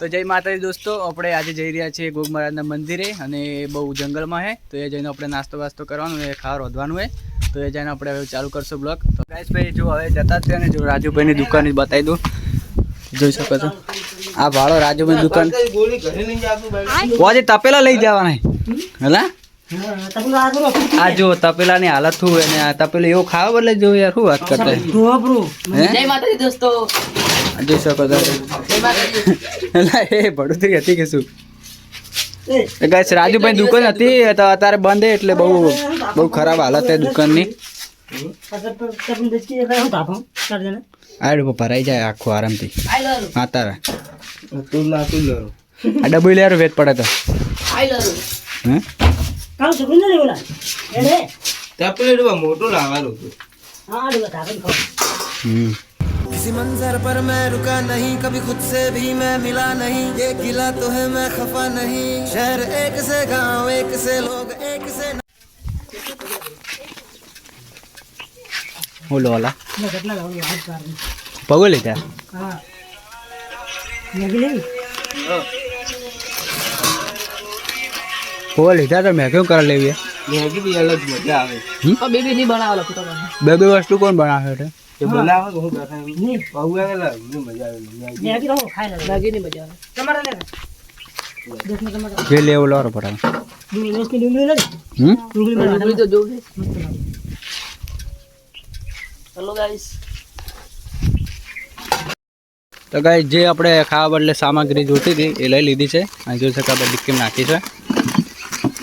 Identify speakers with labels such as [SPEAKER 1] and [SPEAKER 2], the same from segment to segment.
[SPEAKER 1] તો જય માતાજી દોસ્તો, આપણે આજે જઈ રહ્યા છીએ ગોગ મહારાજના મંદિરે અને બહુ જંગલમાં છે તો એ જઈને આપણે નાસ્તો વાસ્તો કરવાનો એ ખાવા રોધવાનું હોય તો એ જઈને આપણે હવે ચાલુ કરશું બ્લોગ. તો ગાઈસ ભાઈ, જો હવે જતા છે અને જો રાજુભાઈની દુકાન બતાવી દઉં. જોઈ શકો છો. આ ભાડો રાજુભાઈ દુકાન. આજે તપેલા લઈ જવાના હેલા? આ જો તપેલાની હાલત શું ને આ તપેલું એવું ખાવા બદલે જો યાર, શું વાત કરતા
[SPEAKER 2] જય માતાજી દોસ્તો.
[SPEAKER 1] જોઈ શકો તમે એલા એ ભડુતી હતી કે શું? ગાઈસ રાજુભાઈ દુકાન હતી તો અત્યારે બંધ એટલે બહુ બહુ ખરાબ હાલત છે દુકાનની. આ ડબ્બો ભરાઈ જાય આખું આરામથી. હા તારે આ ડબ્બુ લેર વેત પડે તો.
[SPEAKER 2] આઈ લવ
[SPEAKER 1] હે
[SPEAKER 3] મોટું લાવવાનું હતું.
[SPEAKER 1] હમ.
[SPEAKER 4] किसी मंजर पर मैं रुका नहीं कभी खुद से भी मैं मिला नहीं ये गिला तो है मैं खफा नहीं शहर एक से गांव एक से लोग एक से
[SPEAKER 1] બોલો ઓલા પગો લીધા પગો લીધા તો મેં કેવું કરવા લેવી
[SPEAKER 3] મેગી બી અલગ મજા આવે
[SPEAKER 2] પણ બેબી નહીં બનાવેલો ફોટો
[SPEAKER 1] બે બે વસ્તુ કોણ બનાવે છે
[SPEAKER 3] એ બનાવે તો હું કરતા બહુ આવે મને મજા આવે. મેગી
[SPEAKER 2] મેગી નહીં મજા આવે.
[SPEAKER 1] જે લેવું લાવો પડાવે હમ
[SPEAKER 2] ડુંગળી તો જોવું છે. ચલો ગાઈસ
[SPEAKER 1] તો ગાઈ જે આપણે ખાવા બદલે સામગ્રી જોતી હતી એ લઈ લીધી છે. અને જોઈ શકાય આપણે ડિક્કીમ નાખી છે.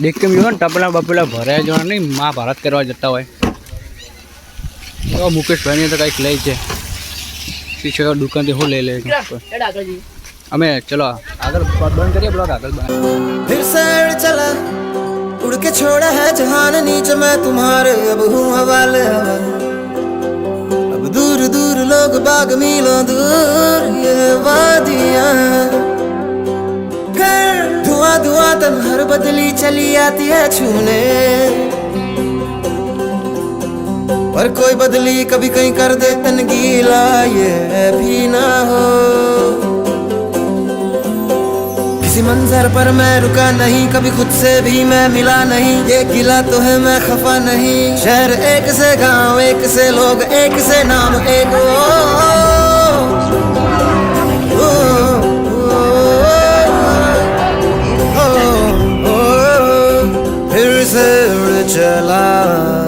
[SPEAKER 1] ડિક્કીમ જોવો ને ટપલા બપલા ભરાય જો નહીં મહાભારત કરવા જતા હોય. તો મુકેશભાઈને તો કંઈક લઈ છે પીછે દુકાનથી હું લઈ લે
[SPEAKER 2] એડ આગળ જઈએ
[SPEAKER 1] અમે ચલો આગળ બંધ કરીએ બ્લોગ આગળ બનાવીએ
[SPEAKER 4] फिर से उड़ चला उड़ के छोड़ा है जहान नीचे मैं तुम्हारे अब हूँ हवाले हवाले अब दूर दूर लोग बाग मीलों दूर ये वादियां फिर धुआं धुआं तन हर बदली चली आती है छूने पर कोई बदली कभी कहीं कर दे तन गीला ये भी ना हो किसी मंजर पर मैं रुका नहीं कभी खुद से भी मैं मिला नहीं ये गिला तो है मैं खफा नहीं शहर एक से गाँव एक से लोग एक से नाम एक ओ, ओ, ओ, ओ, चला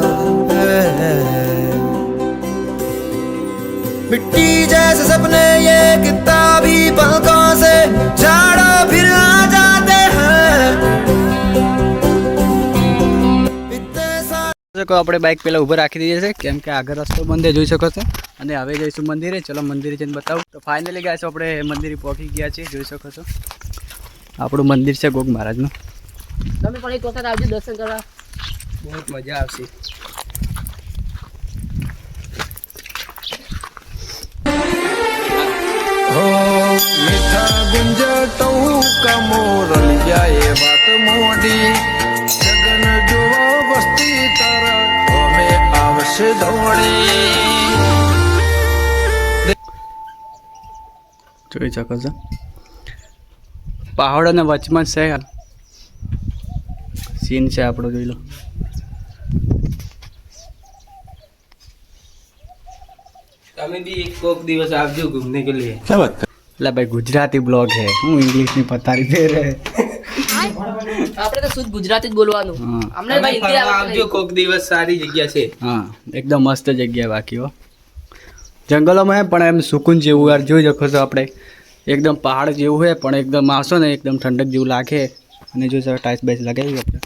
[SPEAKER 4] किताबी पलकों से झाड़ो फिर आ जाते हैं इतने सारे
[SPEAKER 1] શકો આપણે બાઇક પહેલાં ઊભા રાખી દઈએ છે કેમ કે આગળ રસ્તો બંધ છે, જોઈ શકો છો અને હવે જઈશું મંદિરે ચલો મંદિરે જઈને બતાવું તો ફાઇનલી ગયા છો આપણે મંદિરે પહોંચી ગયા છીએ જોઈ શકો છો આપણું મંદિર છે ગોગ મહારાજનું
[SPEAKER 2] તમે પણ એક વખત આવજો દર્શન કરવા
[SPEAKER 1] બહુ મજા આવશે જોઈ શકો છો. પહાડ અને વચમાં છે યાર. સીન છે આપણો જોઈ લો.
[SPEAKER 3] તમે બી કોક દિવસ આવજો ઘૂમને કે લીએ
[SPEAKER 1] એટલે ભાઈ ગુજરાતી બ્લોગ છે. હું ઇંગ્લિશની પથારી ફેરે
[SPEAKER 2] આપણે તો શુદ્ધ ગુજરાતી જ બોલવાનું.
[SPEAKER 1] હા.
[SPEAKER 2] અમને ભાઈ
[SPEAKER 3] આવજો કોક દિવસ સારી જગ્યા છે.
[SPEAKER 1] હા એકદમ મસ્ત જગ્યા બાકી હો. જંગલોમાં હે પણ એમ સુકૂન જેવું યાર, જોઈ શકો છો આપણે. એકદમ પહાડ જેવું હોય પણ એકદમ આવશો ને, એકદમ ઠંડક જેવું લાગે. અને જોઈ શકો ટાઈસ બાઈસ લગાવી આપણે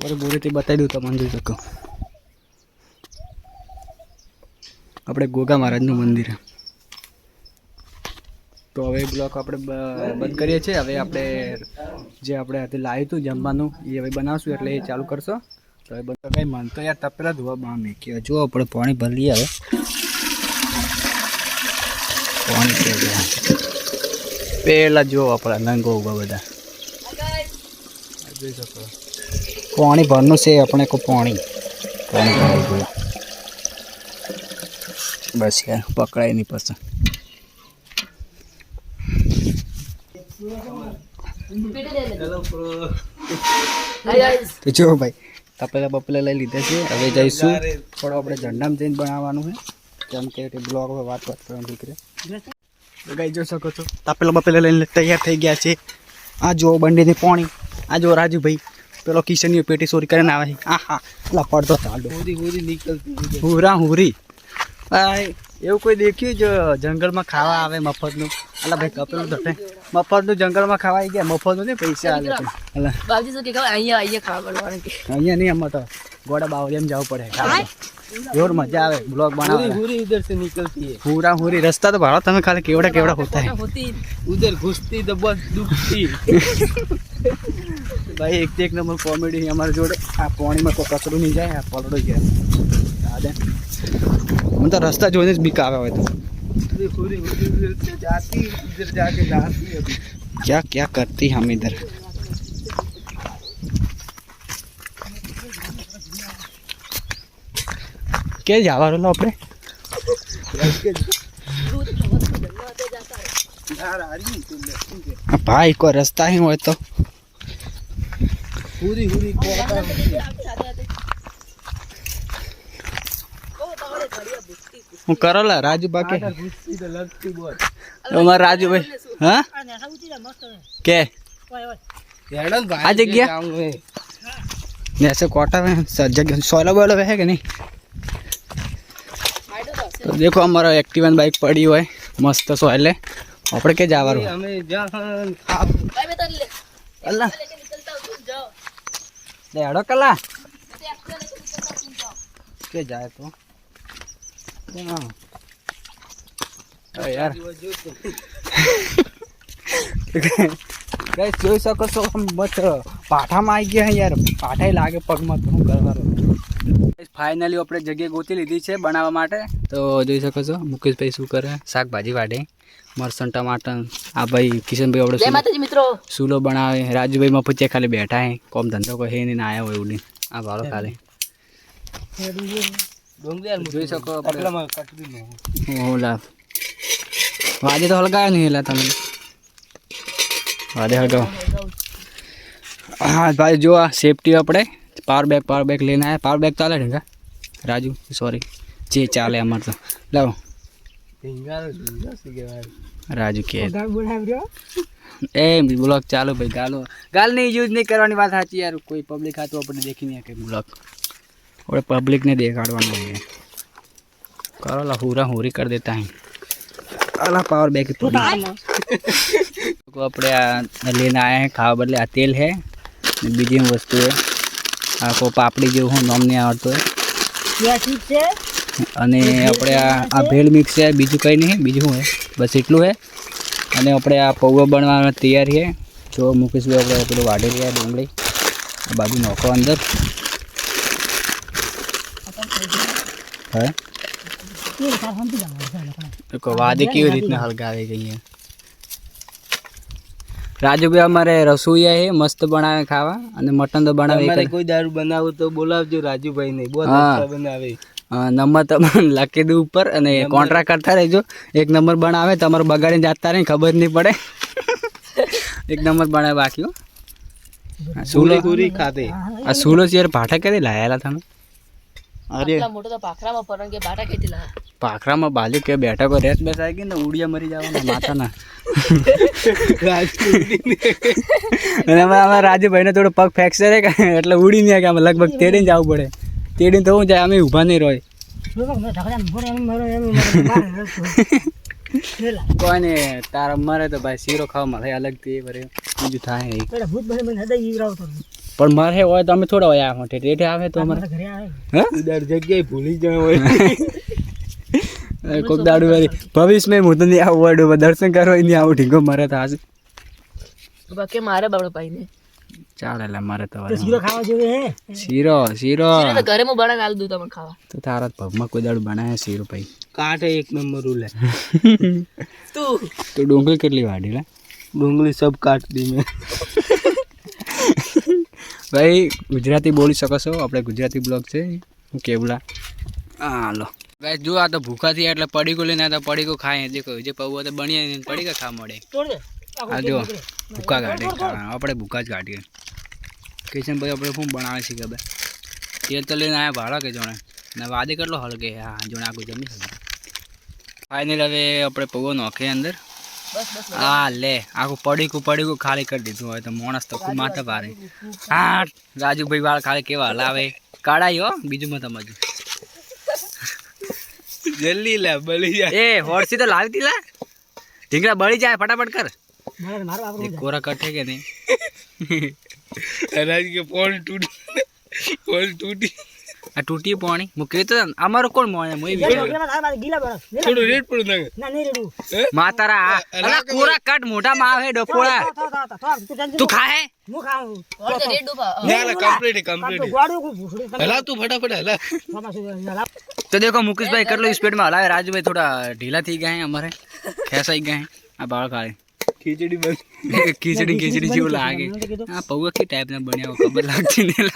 [SPEAKER 1] બોરે બોરેથી બતાવી દઉં તમને, જોઈ શકો. આપણે ગોગા મહારાજનું મંદિર. તો હવે બ્લોક આપણે બંધ કરીએ છીએ. હવે આપણે જે આપણે લાવ્યું હતું જમવાનું, એ હવે બનાવશું, એટલે એ ચાલુ કરશો. તો હવે બધા કંઈ મન તો યાર તપેલા ધોવા બા મૂકી જુઓ આપણે પાણી ભરી લઈએ હવે. પાણી. પેલા જુઓ આપણા નંગો ઊભા બધા. પાણી ભરનું છે આપણે કો પાણી. પાણી ભરાઈ ગયું. બસ યાર પકડાય નહીં પછી. તો જો ભાઈ. તપેલા બપેલા લઈ લીધા છે. હવે જઈશું. થોડો આપણે ઝંડામાં જઈને બનાવવાનું છે. કેમ કે બ્લોગ હવે વાત વાત કરવાની દીકરે. ગાઈ જોઈ શકો છો. તપેલા બપેલા લઈને તૈયાર થઈ ગયા છે. આ જો બંડીની પાણી. આ જો રાજુભાઈ. પેલો કિશનની પેટી ચોરી કરીને આવે છે. આ હા પેલા પડતો ચાલો.
[SPEAKER 3] હુરી હોરી નીકળતી
[SPEAKER 1] હુરા હુરી. ભાઈ એવું કોઈ દેખ્યું જો જંગલમાં ખાવા આવે મફતનું? અલા ભાઈ કપડું તો મફતનું જંગલમાં ખાવા આવી ગયા મફતનું નહીં પૈસા આવે અલા.
[SPEAKER 2] બાપજી તો કે અહીંયા અહીંયા ખાવા પડવાનું
[SPEAKER 1] અહીંયા નહીં અમાર તો ગોડા બાવળી એમ જવું પડે. જોર મજા આવે બ્લોગ બનાવે.
[SPEAKER 3] હુરી ઉધર સે નીકળતી હે
[SPEAKER 1] પૂરા હુરી રસ્તા તો ભાડા તમે ખાલી કેવડા કેવડા હોતા હે.
[SPEAKER 3] ઉધર ઘુસતી તો બસ દુખતી
[SPEAKER 1] ભાઈ એક એક નંબર કોમેડી અમારા જોડે. આ પાણીમાં કોઈ કચરું નહીં જાય આ પલડો ગયા દાદા મને તો રસ્તા જોઈને જ બીક આવે હોય તો
[SPEAKER 3] होरी होरी होरी उधर से जाती इधर जाके जाती अभी
[SPEAKER 1] क्या क्या करती हम इधर કે જવાનું લો આપણે
[SPEAKER 3] यार आ रही है तुम ठीक है
[SPEAKER 1] આ ભાઈ કોઈ હું કરો લા રાજુ બાકી
[SPEAKER 3] घुसती तो लगती बहुत
[SPEAKER 1] અમારા રાજુભાઈ હા કે
[SPEAKER 3] यार
[SPEAKER 1] आ जग्या? जैसे क्वार्टर में सब जगह सोलह बोलो है कि नहीं તો દેખો અમારો એક્ટિવા બાઇક પડી હોય મસ્ત સોયલે આપણે કે જવાનું
[SPEAKER 3] हमें जहाँ आप
[SPEAKER 2] ભાઈ મેં તને લે
[SPEAKER 1] અલ્લા
[SPEAKER 2] લેકે નીકળતા હું તુમ જાઓ
[SPEAKER 1] લે હડો કલા
[SPEAKER 2] મેં તો एक्टिवा लेके निकलता हूं, तुम जाओ
[SPEAKER 1] કે જાય તો હા. યાર. ગાઈસ જોઈ શકો છો આમ પાઠામાં આવી ગયા યાર. પાઠાય લાગે પગમાં શું કરવાનું. ફાઇનલી આપણે જગ્યા ગોતી લીધી છે બનાવવા માટે. તો જોઈ શકો છો મુકેશભાઈ શું કરે? શાકભાજી વાટે મરસન ટમાટર. આ ભાઈ કિશનભાઈ આપણે
[SPEAKER 2] માતાજી મિત્રો.
[SPEAKER 1] સૂલો બનાવે. રાજુભાઈ મફતિયા ખાલી બેઠા હે. કોમ ધંધો કોઈ હે નહીં ને આયા હોય ઉડી આ ભાડો ખાલી. જોઈ શકો આપણે. ઓલા. વાજે તો હલકા નહીં એલા તમે વાજે હલગાવો હા ભાઈ જો આ સેફટી આપણે. પાવર બેગ પાવર બેગ લઈને આવ્યા પાવર બેગ ચાલે ને રાજુ સોરી જે ચાલે અમારે તો. લાવો. રાજુ કે. એ બ્લોક ચાલો ભાઈ ગાલો ગાલ નહીં યુઝ નહીં કરવાની વાત સાચી યાર. કોઈ પબ્લિક હાથું આપણે દેખી નહીં કે બ્લોક આપણે પબ્લિકને દેખાડવાનું છે કરો લા હુરા હુરી કરી દેતા હે અલા પાવર બેગ તો આપણે આ લઈને આયા હે ખાવા બદલે આ તેલ હે ને બીજી વસ્તુ હે આખો પાપડી જેવું હું નામ નહીં આવડતું હે અને આપણે આ આ ભેળ મિક્સ છે બીજું કંઈ નહીં બીજું શું હે બસ એટલું હે અને આપણે આ પૌવા બનવા તૈયાર છે જો મુકેશભાઈ આપણે પેલું વાઢી રહ્યા ડુંગળી આ બાજુ નાખો અંદર હે? ભાઈ વાદે કેવી રીતના હલગાવે ગઈ રાજુભાઈ અમારે રસોઈયા છે મસ્ત બનાવે ખાવા અને મટન તો બનાવે.
[SPEAKER 3] કોઈ દારૂ બનાવો તો બોલાવજો રાજુભાઈ ને બહુ. બનાવે.
[SPEAKER 1] નંબર તમને લખી દઉં ઉપર અને કોન્ટ્રાક્ટ કરતા રહેજો. એક નંબર બનાવે તમારો બગાડીને જાતા નહીં ખબર નહીં પડે. એક નંબર બનાવે બાકી સુલો
[SPEAKER 3] ખાતે.
[SPEAKER 1] આ સુલો ચેર યાર ભાટા કરી લાયેલા તમે? અરે.
[SPEAKER 2] મોટો તો પાખરામાં ફરણ કે બાટા ખેતી લા.
[SPEAKER 1] પાખરામાં બાજુ કે બેઠા કોઈ રેસ બેસ આવી ગઈ ને ઉડિયા મરી જવાના માથાના. અને અમે અમારા રાજુભાઈને થોડો પગ ફ્રેક્ચર હે કે એટલે ઉડી નહીં કે અમે લગભગ તેડીને જવું પડે. તેડીને તો હું જાય અમે ઊભા નહીં રહે કોઈ નહીં તારા મરે તો ભાઈ શીરો ખાવા મળે અલગથી ભરે બીજું થાય નહીં. પણ મારે હોય તો અમે થોડા હોય આ માટે રેઠે આવે તો અમારે હા?
[SPEAKER 3] દર જગ્યાએ ભૂલી જાય હોય.
[SPEAKER 1] કોક દાડુ વાળી. ભવિષ્યમાં હું તો નહીં આવું વડું દર્શન કરવા નહીં આવું ઢીંગો મારે તો આજે.
[SPEAKER 2] બાકી મારે બાળો ભાઈ ને.
[SPEAKER 1] ચાલે લે મારે તો શીરો ખાવા જોઈએ શીરો શીરો.
[SPEAKER 2] તો ઘરે હું બનાવી આલ દઉં તમને ખાવા.
[SPEAKER 1] તો તારા પગમાં કોઈ દાડું બનાવે શીરો ભાઈ.
[SPEAKER 3] કાટે એક નંબર ઉલે
[SPEAKER 2] તું.
[SPEAKER 1] તો ડુંગળી કેટલી વાડી લે?
[SPEAKER 3] ડુંગળી સબ કાટ દી મેં.
[SPEAKER 1] ભાઈ ગુજરાતી બોલી શકો છો. આપણે ગુજરાતી બ્લોગ છે. હું કેવલા? હા હાલો ભાઈ જો આ તો ભૂખા થયા એટલે પડીકો લઈને આ તો પડીકો ખાય. દેખો જે પૌવા તો બની પડીકો ખા મળે. આ જો ભૂકા કાઢે આપણે ભૂકા જ કાઢીએ કિશનભાઈ આપણે શું બનાવે છે ખબર? તેલ તો લઈને આવ્યા ભાડા કે જોણે? ને વાદે કેટલો હલકે? હા જોણે આખું જમી શકે ફાઇનલ હવે આપણે પૌ નોખે અંદર. હા લે આખું પડીકું પડીકું ખાલી કરી દીધું હોય તો માણસ તો ખૂબ માથે ભારે. હા રાજુભાઈ વાળ ખાલી કેવા લાવે કાઢાઈ હો બીજું મત તમારું
[SPEAKER 3] જલ્દી લે બળી જાય.
[SPEAKER 1] એ હોડસી તો લાવતી લા. ઢીંગડા બળી જાય ફટાફટ કર. કોરા કઠે કે નહીં?
[SPEAKER 3] રાજ કે ફોન તૂટી ફોન તૂટી
[SPEAKER 1] આ તૂટી પાણી. હું કહેતો અમારો કોણ મોણે? હું એ વિચાર
[SPEAKER 3] થોડું ના નહીં રેડું
[SPEAKER 1] મા તારા અલા કોરા કટ મોઢામાં આવે ડફોળા તું ખાહે?
[SPEAKER 2] ઓર તો રેડ ડૂબા
[SPEAKER 3] ના ના કમ્પ્લીટ કમ્પ્લીટ હલા તું ફટાફટ હલા.
[SPEAKER 1] તો દેખો મુકેશભાઈ કેટલો સ્પીડમાં હલાવે રાજુભાઈ થોડા ઢીલા થઈ ગયા હે અમારે. ખેસાઈ ગયા હે. આ બાળ ખાડે
[SPEAKER 3] ખીચડી બંધ
[SPEAKER 1] ખીચડી ખીચડી જેવું લાગે. આ પૌવા કે ટાઈપના બન્યા ખબર લાગતી નહીં.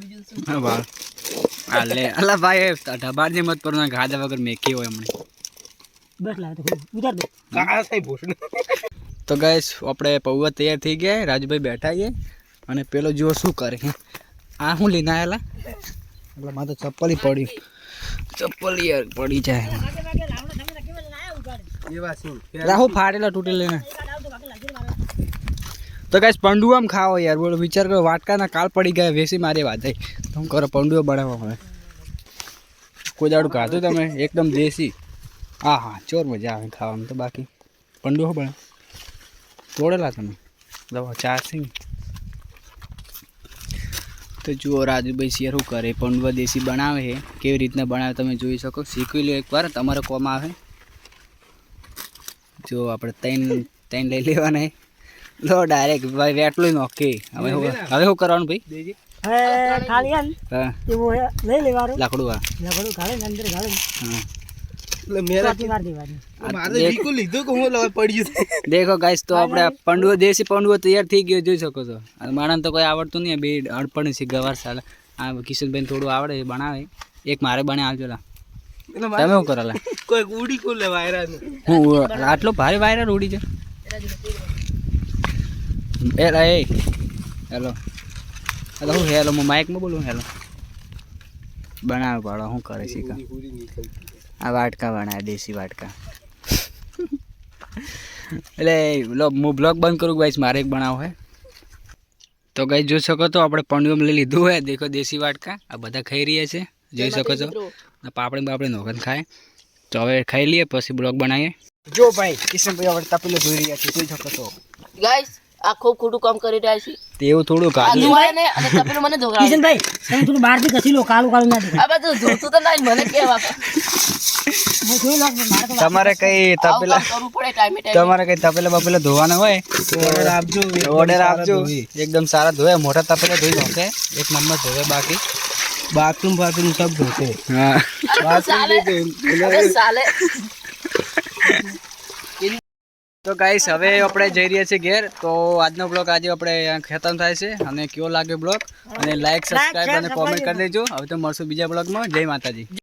[SPEAKER 2] બીજું શું?
[SPEAKER 1] હા અલા ભાઈ ઢબાર જે મત પર ગાદા વગર મેકી હોય
[SPEAKER 3] કા ભૂષણ
[SPEAKER 1] તો ગાઈસ આપણે પૌવા તૈયાર થઈ ગયા રાજુભાઈ બેઠા છે. અને પેલો જુઓ શું કરે. આ શું લઈને આવેલા એટલે મારે તો ચપ્પલ પડી. ચપ્પલ યાર પડી જાય. રાહુ ફાટેલા તૂટેલા ને તો ગાઈસ પંડુઆમ ખાઓ યાર. બોલો વિચાર કરો વાટકાના કાલ પડી ગયા વેસી મારી વાત થઈ. તો કરો પંડુઓ બનાવવા હવે? કોઈ દાડું ખાધું તમે? એકદમ દેશી. હા હા ચોર મજા આવે ખાવામાં તો બાકી. પંડુઓ બને તોડેલા તમે? દવા ચાર સિંગ તો જુઓ રાજુભાઈ શેર શું કરે? પંડુઓ દેશી બનાવે છે. કેવી રીતના બનાવે તમે જોઈ શકો? શીખવી લો એકવાર તમારે કોમ આવે. જો આપણે ત્રણ ત્રણ લઈ લેવાના. લો ડાયરેક્ટ ભાઈ વેટલું નોકે હવે હવે શું કરવાનું ભાઈ?
[SPEAKER 3] દેજે.
[SPEAKER 1] હા. લાકડું
[SPEAKER 5] ગાળે ને અંદર ગાળે
[SPEAKER 1] હા.
[SPEAKER 3] પડ્યું
[SPEAKER 1] દેખો ગાઈસ તો આપણે પંડુઓ દેશી પંડુઓ તૈયાર થઈ ગયો જોઈ શકો છો. અને માણસ તો કોઈ આવડતું નહીં બે અડપણ છે ગવાર સાલે. આ કિશનભાઈ થોડું આવડે બનાવે. એક મારે બને આવજો લા. તમે શું કરેલા
[SPEAKER 3] કોઈ ઉડી કુલે વાયરા
[SPEAKER 1] હું આટલો ભારે વાયરલ ઉડી છે એ એ. હેલો. હેલો હું હેલો હું માઇકમાં બોલું હેલો. બનાવ પાડો શું કરે છે આ વાટકા બનાવે દેશી વાટકા. એટલે હું બ્લોગ બંધ કરું ભાઈ મારે એક બનાવો હે. તો ગાઈસ જોઈ શકો તો આપણે પંડુમ લઈ લીધું હોય દેખો દેશી વાટકા આ બધા ખાઈ રહ્યા છે. જોઈ શકો છો. પાપડી બાપડી નોખન ખાય. તો હવે ખાઈ લઈએ પછી બ્લોગ બનાવીએ. જો ભાઈ કિશનભાઈ આપણે તપેલો જોઈ રહ્યા છે જોઈ શકો છો.
[SPEAKER 2] ગાઈસ આ ખૂબ ખોટું કામ કરી રહ્યા છે.
[SPEAKER 1] તેવું થોડું
[SPEAKER 2] ને અને તપેલો મને ધોવરાવે.
[SPEAKER 5] કિશનભાઈ તમે થોડું બહારથી ઘસી લો કાળું કાળું ના દેખાય.
[SPEAKER 2] આ બધું જોતું તો નહીં મને કેવા
[SPEAKER 5] તો
[SPEAKER 1] તમારે કઈ તપેલા
[SPEAKER 2] કરવું પડે ટાઈમે ટાઈમે
[SPEAKER 1] તમારે કઈ તપેલા બપેલા ધોવાના હોય
[SPEAKER 3] ઓર્ડર આપજો
[SPEAKER 1] ઓર્ડર આપજો. એકદમ સારા ધોયા મોટા તપેલા ધોઈ નાખે. એક નંબર ધોવે બાકી.
[SPEAKER 3] બાથરૂમ બાથરૂમ सब धोते
[SPEAKER 1] હા.
[SPEAKER 2] તો ચાલે
[SPEAKER 1] તો ગાઈસ હવે આપણે જઈ રહ્યા છીએ ઘેર. તો આજનો બ્લોગ આજે આપણે ખતમ થાય છે. અને કેવો લાગે બ્લોગ અને લાઈક સબસ્ક્રાઈબ અને કોમેન્ટ કરી દેજો. હવે તો મળશું બીજા બ્લોગમાં જય માતાજી.